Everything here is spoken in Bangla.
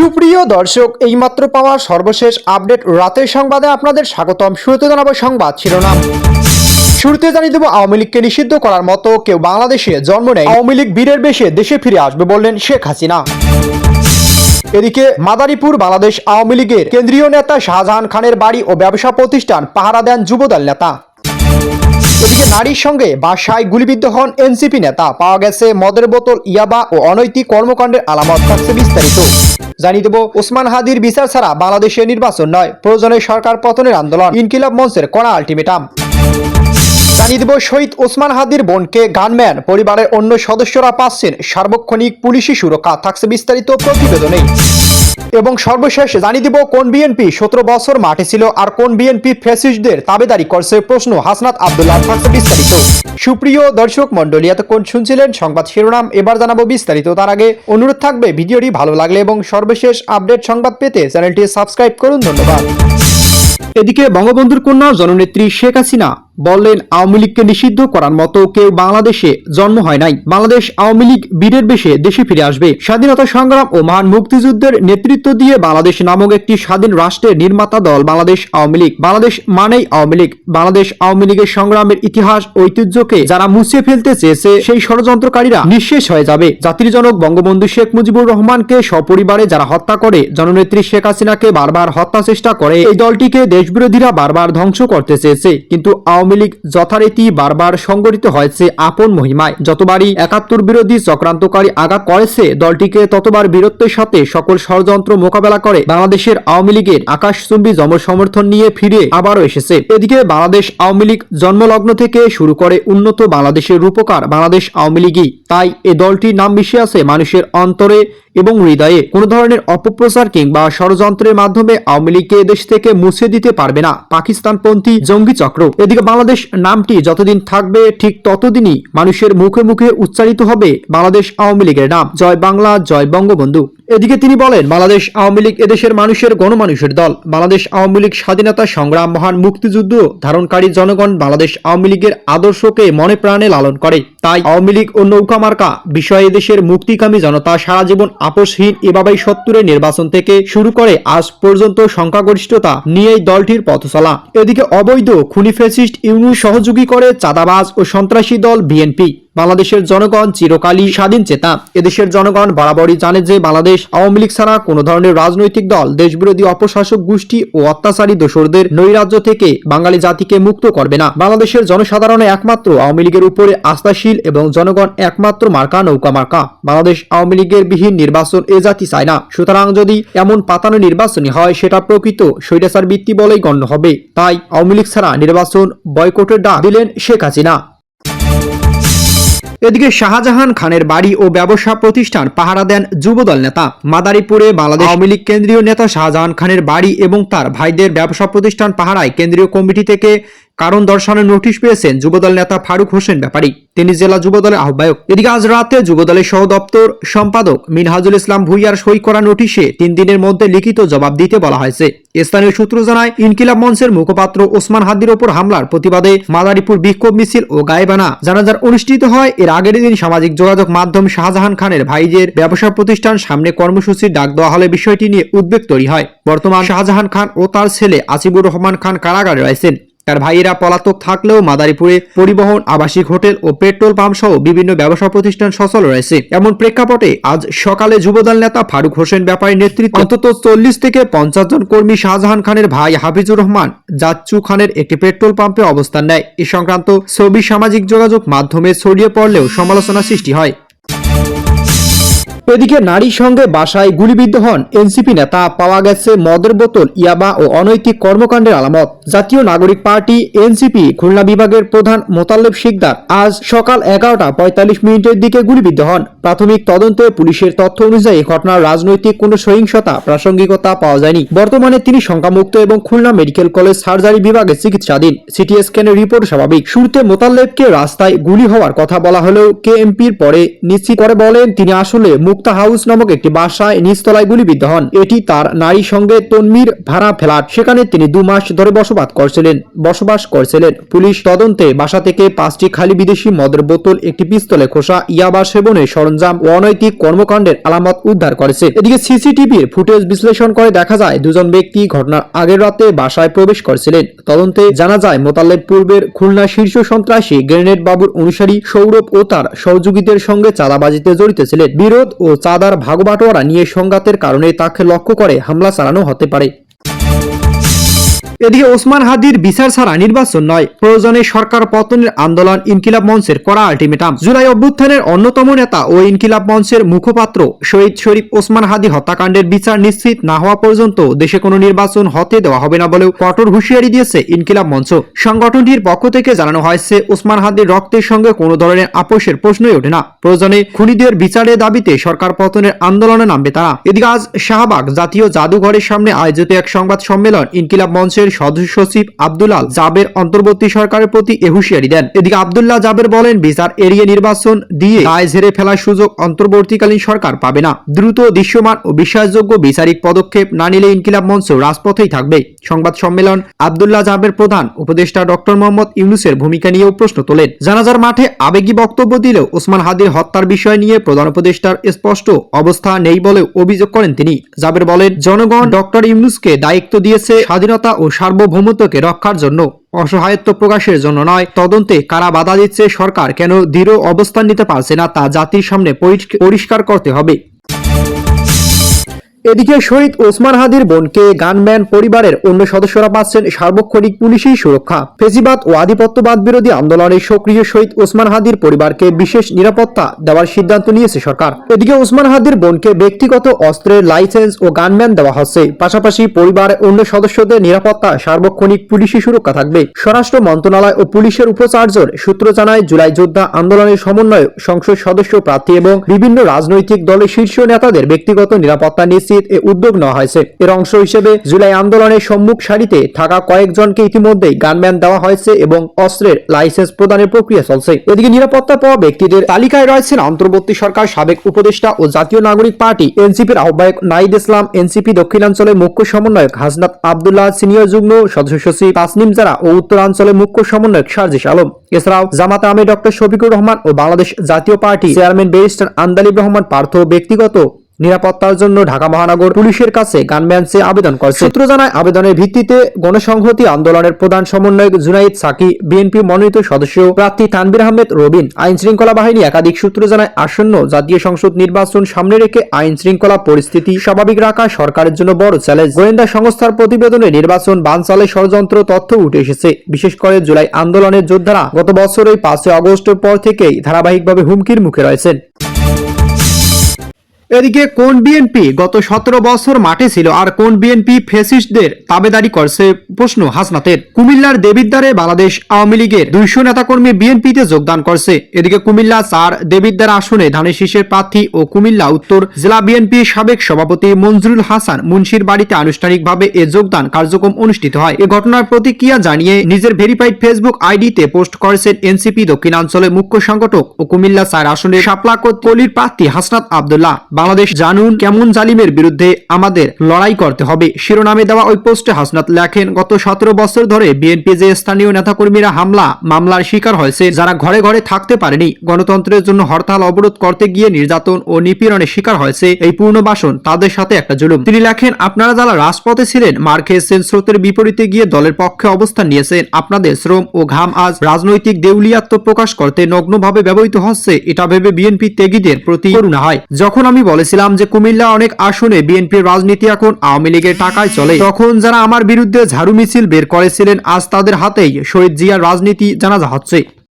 সুপ্রিয় দর্শক, এইমাত্র পাওয়া সর্বশেষ আপডেট রাতের সংবাদে আপনাদের স্বাগতম। শুরুতে জানাব সংবাদ শিরোনাম। শুরুতে জানিয়ে দেবো, আওয়ামী লীগকে নিষিদ্ধ করার মতো কেউ বাংলাদেশে জন্ম নেয়। আওয়ামী লীগ বীরের বেশে দেশে ফিরে আসবে বললেন শেখ হাসিনা। এদিকে মাদারীপুর, বাংলাদেশ আওয়ামী লীগের কেন্দ্রীয় নেতা শাহজাহান খানের বাড়ি ও ব্যবসা প্রতিষ্ঠান পাহারা দেন যুবদল নেতা। এদিকে নারীর সঙ্গে বাসায় গুলিবিদ্ধ হন এনসিপি নেতা। পাওয়া গেছে মদের বোতল, ইয়াবা ও অনৈতিক কর্মকাণ্ডের আলামত থাকছে বিস্তারিত। জানিয়ে দেব, ওসমান হাদির বিচার ছাড়া বাংলাদেশের নির্বাচন নয়। প্রয়োজনে সরকার পতনের আন্দোলন। ইনকিলাব মঞ্চের কড়া আলটিমেটাম। জানিয়ে দেব, শহীদ ওসমান হাদির বোনকে গানম্যান, পরিবারের অন্য সদস্যরা পাচ্ছেন সার্বক্ষণিক পুলিশি সুরক্ষা। থাকছে বিস্তারিত প্রতিবেদনে এবং সর্বশেষ জানিয়ে দিব কোন বিএনপি সতেরো বছর মাঠে ছিল আর কোন বিএনপি ফ্যাসিস্টদের তাবেদারি করছে প্রশ্ন হাসনাত আব্দুল্লাহ বিস্তারিত। সুপ্রিয় দর্শক মন্ডলী এতক্ষণ শুনছিলেন সংবাদ শিরোনাম। এবার জানাব বিস্তারিত। তার আগে অনুরোধ থাকবে, ভিডিওটি ভালো লাগলে এবং সর্বশেষ আপডেট সংবাদ পেতে চ্যানেলটি সাবস্ক্রাইব করুন। ধন্যবাদ। এদিকে বঙ্গবন্ধুর কন্যা জননেত্রী শেখ হাসিনা বললেন, আওয়ামী লীগকে নিষিদ্ধ করার মতো কেউ বাংলাদেশে জন্ম হয় নাই। বাংলাদেশ আওয়ামী লীগ বীরের বেশে দেশে ফিরে আসবে। স্বাধীনতা সংগ্রাম ও মহান মুক্তিযুদ্ধের নেতৃত্ব দিয়ে বাংলাদেশ নামক একটি স্বাধীন রাষ্ট্রের নির্মাতা দল বাংলাদেশ আওয়ামী লীগ। বাংলাদেশ মানেই আওয়ামী লীগ। বাংলাদেশ আওয়ামী লীগের সংগ্রামের ইতিহাস, ঐতিহ্যকে যারা মুছে ফেলতে চেয়েছে, সেই ষড়যন্ত্রকারীরা নিঃশেষ হয়ে যাবে। জাতির জনক বঙ্গবন্ধু শেখ মুজিবুর রহমানকে সপরিবারে যারা হত্যা করে, জননেত্রী শেখ হাসিনাকে বারবার হত্যা চেষ্টা করে, এই দলটিকে দেশবিরোধীরা বারবার ধ্বংস করতে চেয়েছে। কিন্তু আওয়ামী লীগ যথারীতি বারবার সংগঠিত হয়েছে আপন মহিমায়। যতবারই একাত্তর বিরোধী চক্রান্তকারী আঘাত করেছে, দলটিকে ততবার বীরত্বের সাথে সকল ষড়যন্ত্র মোকাবেলা করে বাংলাদেশের আওয়ামী লীগের আকাশচুম্বী জনসমর্থন নিয়ে ফিরে আবারও এসেছে। এদিকে বাংলাদেশ আওয়ামী লীগ জন্মলগ্ন থেকে শুরু করে উন্নত বাংলাদেশের রূপকার বাংলাদেশ আওয়ামী লীগই। তাই এ দলটির নাম মিশে আছে মানুষের অন্তরে এবং হৃদয়ে কোনো ধরনের অপপ্রচার কিংবা ষড়যন্ত্রের মাধ্যমে আওয়ামী লীগকে দেশ থেকে মুছে দিতে পারবে না। পাকিস্তানপন্থী জঙ্গি চক্র। এদিকে বাংলাদেশ নামটি যতদিন থাকবে, ঠিক ততদিনই মানুষের মুখে মুখে উচ্চারিত হবে বাংলাদেশ আওয়ামী লীগের নাম। জয় বাংলা, জয় বঙ্গবন্ধু। এদিকে তিনি বলেন, বাংলাদেশ আওয়ামী লীগ এদেশের মানুষের গণমানুষের দল। বাংলাদেশ আওয়ামী লীগ স্বাধীনতা সংগ্রাম মহান মুক্তিযুদ্ধ ধারণকারী জনগণ বাংলাদেশ আওয়ামী লীগের আদর্শকে মনে প্রাণে লালন করে। তাই আওয়ামী লীগ ও নৌকা মার্কা বিষয়ে দেশের মুক্তিকামী জনতা সারা জীবন আপোষহীন এভাবেই সত্তরের নির্বাচন থেকে শুরু করে আজ পর্যন্ত সংখ্যাগরিষ্ঠতা নিয়েই দলটির পথ চলা এদিকে অবৈধ খুনি ফেসিস্ট ইউনু সহযোগী করে চাঁদাবাজ ও সন্ত্রাসী দল বিএনপি। বাংলাদেশের জনগণ চিরকালই স্বাধীন চেতা। এদেশের জনগণ বরাবরই জানে যে বাংলাদেশ আওয়ামী লীগ ছাড়া কোনো ধরনের রাজনৈতিক দল, দেশবিরোধী অপশাসক গোষ্ঠী ও অত্যাচারী দোসরদের নৈরাজ্য থেকে বাঙালি জাতিকে মুক্ত করবে না। বাংলাদেশের জনসাধারণ একমাত্র আওয়ামী লীগের উপরে আস্থাশীল এবং জনগণ একমাত্র মার্কা, নৌকা মার্কা। বাংলাদেশ আওয়ামী লীগের বিহীন নির্বাচন এ জাতি চায় না। সুতরাং যদি এমন পাতানো নির্বাচনী হয়, সেটা প্রকৃত স্বৈরাচার বৃত্তি বলেই গণ্য হবে। তাই আওয়ামী লীগ ছাড়া নির্বাচন বয়কটের ডাক দিলেন শেখ হাসিনা। এদিকে শাহজাহান খানের বাড়ি ও ব্যবসা প্রতিষ্ঠান পাহারা দেন যুবদল নেতা। মাদারীপুরে বাংলাদেশ আওয়ামী লীগ কেন্দ্রীয় নেতা শাহজাহান খানের বাড়ি এবং তার ভাইদের ব্যবসা প্রতিষ্ঠান পাহারায় কেন্দ্রীয় কমিটি থেকে কারণ দর্শানোর নোটিশ পেয়েছেন যুবদল নেতা ফারুক হোসেন ব্যাপারী। তিনি জেলা যুবদলের আহ্বায়ক। এদিকে আজ রাতে যুবদলের সহ দপ্তর সম্পাদক মিনহাজুল ইসলাম ভুইয়ার সই করা নোটিশে তিন দিনের মধ্যে লিখিত জবাব দিতে বলা হয়েছে। স্থানীয় সূত্র জানায়, ইনকিলাব মঞ্চের মুখপাত্র ওসমান হাদির ওপর হামলার প্রতিবাদে মাদারীপুর বিক্ষোভ মিছিল ও গায়েবানা জানাজার অনুষ্ঠিত হয়। এর আগের দিন সামাজিক যোগাযোগ মাধ্যম শাহজাহান খানের ভাইজের ব্যবসা প্রতিষ্ঠান সামনে কর্মসূচির ডাক দেওয়া হলে বিষয়টি নিয়ে উদ্বেগ তৈরি হয়। বর্তমান শাহজাহান খান ও তার ছেলে আসিবুর রহমান খান কারাগারে রয়েছেন। তার ভাইয়েরা পলাতক থাকলেও মাদারীপুরে পরিবহন, আবাসিক হোটেল ও পেট্রোল পাম্প সহ বিভিন্ন ব্যবসা প্রতিষ্ঠান সচল রয়েছে। এমন প্রেক্ষাপটে আজ সকালে যুবদল নেতা ফারুক হোসেন ব্যাপারী নেতৃত্বে অন্তত চল্লিশ থেকে পঞ্চাশ জন কর্মী শাহজাহান খানের ভাই হাফিজুর রহমান জাচ্চু খানের একটি পেট্রোল পাম্পে অবস্থান নেয়। এ সংক্রান্ত ছবি সামাজিক যোগাযোগ মাধ্যমে ছড়িয়ে পড়লেও সমালোচনা সৃষ্টি হয়। এদিকে নারীর সঙ্গে বাসায় গুলিবিদ্ধ হন এনসিপি নেতা। পাওয়া গেছে মদের বোতল, ইয়াবা ও অনৈতিক কর্মকাণ্ডের আলামত। জাতীয় নাগরিক পার্টি এনসিপি, খুলনা বিভাগের প্রধান মোতাল্লেব শিকদার আজ সকাল এগারোটা পঁয়তাল্লিশ মিনিটের দিকে গুলিবিদ্ধ হন। প্রাথমিক তদন্তে পুলিশের তথ্য অনুযায়ী ঘটনার রাজনৈতিক কোনো সহিংসতা, প্রাসঙ্গিকতা পাওয়া যায়নি। বর্তমানে তিনি শঙ্কামুক্ত এবং খুলনা মেডিকেল কলেজ সার্জারি বিভাগে চিকিৎসাধীন। সিটি স্ক্যানের রিপোর্ট স্বাভাবিক। শুরুতে মোতাল্লেবকে রাস্তায় গুলি হওয়ার কথা বলা হলেও কেএমপির পরে নিশ্চিত করে বলেন তিনি আসলে মুখ মুক্তা হাউস নামক একটি বাসায় নিচতলায় গুলিবিদ্ধ হন। এটি তার নারী সঙ্গে তন্মির ভাড়া ফ্ল্যাট সেখানে তিনি দু মাস ধরে বসবাস করছিলেন। বসবাস করছিলেন। পুলিশ তদন্তে বাসা থেকে পাঁচটি খালি বিদেশি মদের বোতল, একটি পিস্তলে খোসা, ইয়াবা সেবনের সরঞ্জাম ও অনৈতিক কর্মকাণ্ডের আলামত উদ্ধার করেছে। এদিকে সিসিটিভির ফুটেজ বিশ্লেষণ করে দেখা যায়, দুজন ব্যক্তি ঘটনার আগের রাতে বাসায় প্রবেশ করেছিলেন। তদন্তে জানা যায়, মোতালেব পূর্বের খুলনা শীর্ষ সন্ত্রাসী গ্রেনেড বাবুর অনুসারী সৌরভ ও তার সহযোগীদের সঙ্গে চাঁদাবাজিতে জড়িত ছিলেন। বিরোধ ও চাঁদার ভাগবাটোয়ারা নিয়ে সংঘাতের কারণে তাকে লক্ষ্য করে হামলা চালানো হতে পারে। এদিকে ওসমান হাদির বিচার ছাড়া নির্বাচন নয়। প্রয়োজনে সরকার পতনের আন্দোলন ইনকিলাব মঞ্চের কড়া আলটিমেটাম। জুলাই অভ্যুত্থানের অন্যতম নেতা ও ইনকিলাব মঞ্চের মুখপাত্র শহীদ শরীফ ওসমান হাদি হত্যাকাণ্ডের বিচার নিশ্চিত না হওয়া পর্যন্ত দেশে কোনো নির্বাচন হতে দেওয়া হবে না বলেও কঠোর হুঁশিয়ারি দিয়েছে ইনকিলাব মঞ্চ। সংগঠনটির পক্ষ থেকে জানানো হয়েছে ওসমান হাদির রক্তের সঙ্গে কোনো ধরনের আপোষের প্রশ্নই ওঠে না। প্রয়োজনে খুনিদের বিচারের দাবিতে সরকার পতনের আন্দোলনে নামবে তারা। এদিকে আজ শাহবাগ জাতীয় জাদুঘরের সামনে আয়োজিত এক সংবাদ সম্মেলন ইনকিলাব মঞ্চের সদস্য সচিব আব্দুলাল জাবের অন্তর্বর্তী সরকারের প্রতি এ হুঁশিয়ারি দেন। এদিকে আব্দুল্লাহ জাবের বলেন, বিচার এড়িয়ে নির্বাচন দিয়ে দায় ঝেড়ে ফেলার সুযোগ অন্তর্বর্তীকালীন সরকার পাবে না। দ্রুত, দৃশ্যমান ও বিশ্বাসযোগ্য বিচারিক পদক্ষেপ না নিলে ইনকিলাব মঞ্চ রাজপথেই থাকবে। সংবাদ সম্মেলন আব্দুল্লাহ জাবের প্রধান উপদেষ্টা ডক্টর মোহাম্মদ ইউনুসের ভূমিকা নিয়েও প্রশ্ন তোলেন। জানাজার মাঠে আবেগী বক্তব্য দিলেও ওসমান হাদির হত্যার বিষয় নিয়ে প্রধান উপদেষ্টার স্পষ্ট অবস্থা নেই বলে অভিযোগ করেন তিনি। জাবের বলেন, জনগণ ডক্টর ইউনুসকে দায়িত্ব দিয়েছে স্বাধীনতা ও সার্বভৌমত্বকে রক্ষার জন্য অসহায়ত্ব প্রকাশের জন্য নয়। তদন্তে কারা বাধা দিচ্ছে সরকার কেন দৃঢ় অবস্থান নিতে পারছে না তা জাতির সামনে পরিষ্কার করতে হবে। এদিকে শহীদ ওসমান হাদির বোনকে গানম্যান পরিবারের অন্য সদস্যরা পাচ্ছেন সার্বক্ষণিক পুলিশি সুরক্ষা। ফেসিবাদ ও আধিপত্যবাদ বিরোধী আন্দোলনে সক্রিয় শহীদ ওসমান হাদির পরিবারকে বিশেষ নিরাপত্তা দেওয়ার সিদ্ধান্ত নিয়েছে সরকার। এদিকে ওসমান হাদির বোনকে ব্যক্তিগত অস্ত্রের লাইসেন্স ও গানম্যান দেওয়া হচ্ছে। পাশাপাশি পরিবারের অন্য সদস্যদের নিরাপত্তা, সার্বক্ষণিক পুলিশি সুরক্ষা থাকবে। স্বরাষ্ট্র মন্ত্রণালয় ও পুলিশের উপাচার্যর সূত্র জানায়, জুলাই যোদ্ধা আন্দোলনের সমন্বয় সংসদ সদস্য প্রার্থী এবং বিভিন্ন রাজনৈতিক দলের শীর্ষ নেতাদের ব্যক্তিগত নিরাপত্তা নিশ্চিত এ উদ্যোগ নেওয়া হয়েছে। এর অংশ হিসেবে জুলাই আন্দোলনের সম্মুখ সারিতে থাকা কয়েকজনকে ইতিমধ্যেই গানম্যান দেওয়া হয়েছে এবং অস্ত্রের লাইসেন্স প্রদানের প্রক্রিয়া চলছে। এদিকে নিরাপত্তা পাওয়া ব্যক্তিদের তালিকায় রয়েছেন অন্তর্বর্তী সরকার সাবেক উপদেষ্টা ও জাতীয় নাগরিক পার্টি এনসিপির আহ্বায়ক নাইদ ইসলাম, এনসিপি দক্ষিণাঞ্চলের মুখ্য সমন্বয়ক হাসনাত আবদুল্লাহ সিনিয়র যুগ্ম সদস্য সচিব তাসনিম জারা ও উত্তরাঞ্চলের মুখ্য সমন্বয়ক সার্জিস আলম। এছাড়াও জামাত আহমেদ ডক্টর শফিকুর রহমান ও বাংলাদেশ জাতীয় party chairman barrister Andalib Rahman Partho ব্যক্তিগত নিরাপত্তার জন্য ঢাকা মহানগর পুলিশের কাছে গানম্যান চেয়ে আবেদন করেছে। সূত্র জানায়, আবেদনের ভিত্তিতে গণসংহতি আন্দোলনের প্রধান সমন্বয়ক জুনাইদ সাকি, বিএনপি মনোনীত সদস্য প্রার্থী তানবির আহমেদ, রবিন আইন শৃঙ্খলা বাহিনী একাধিক সূত্র জানায়, আসন্ন জাতীয় সংসদ নির্বাচন সামনে রেখে আইন শৃঙ্খলা পরিস্থিতি স্বাভাবিক রাখা সরকারের জন্য বড় চ্যালেঞ্জ। গোয়েন্দা সংস্থার প্রতিবেদনে নির্বাচন বানচালে ষড়যন্ত্র তথ্য উঠে এসেছে। বিশেষ করে জুলাই আন্দোলনের যোদ্ধারা গত বছরের পাঁচই আগস্টের পর থেকেই ধারাবাহিকভাবে হুমকির মুখে রয়েছেন। এদিকে কোন বিএনপি গত সতেরো বছর মাঠে ছিল আর কোন বিএনপি ফেসিস্টদের তাবেদারি করছে প্রশ্ন হাসনাতের। কুমিল্লার দেবিদ্বারে বাংলাদেশ আওয়ামী লীগের দুইশো নেতাকর্মী বিএনপিতে যোগদান করছে। এদিকে কুমিল্লা চার, দেবিদ্বার আসনে ধানের শীষের প্রার্থী ও কুমিল্লা উত্তর জেলা বিএনপির সাবেক সভাপতি মঞ্জুরুল হাসান মুন্সির বাড়িতে আনুষ্ঠানিকভাবে এ যোগদান কার্যক্রম অনুষ্ঠিত হয়। এ ঘটনার প্রতিক্রিয়া জানিয়ে নিজের ভেরিফাইড ফেসবুক আইডিতে পোস্ট করেছেন এনসিপি দক্ষিণাঞ্চলের মুখ্য সংগঠক ও কুমিল্লা চার আসনের শাপলাকোট কলির প্রার্থী হাসনাত আবদুল্লাহ। বাংলাদেশ জানুন কেমন জালিমের বিরুদ্ধে আমাদের লড়াই করতে হবে। শিরোনামে দেওয়া ওই পোস্টে হাসনাত লেখেন, গত সতেরো বছর ধরে বিএনপি যে স্থানীয় নেতাকর্মীরা হামলা, মামলার শিকার হয়েছে, যারা ঘরে ঘরে থাকতে পারেনি, গণতন্ত্রের জন্য হরতাল অবরোধ করতে গিয়ে নির্যাতন ও নিপীড়নের শিকার হয়েছে, এই পূর্ণবাসন তাদের সাথে একটা জুলুম। তিনি লেখেন, আপনারা যারা রাজপথে ছিলেন, মার খেয়েছেন, স্রোতের বিপরীতে গিয়ে দলের পক্ষে অবস্থান নিয়েছেন, আপনাদের শ্রম ও ঘাম আজ রাজনৈতিক দেউলিয়াত্ম প্রকাশ করতে নগ্নভাবে ব্যবহৃত হচ্ছে, এটা ভেবে বিএনপি ত্যাগীদের প্রতি করুণা হয়। যখন আমি বলেছিলাম যে কুমিল্লা অনেক আসনে বিএনপির রাজনীতি এখন আওয়ামী লীগের টাকায় চলে। তখন যারা আমার বিরুদ্ধে ঝাড়ু মিছিল বের করেছিলেন, আজ তাদের হাতেই শহীদ জিয়ার রাজনীতি জানাজা হচ্ছে।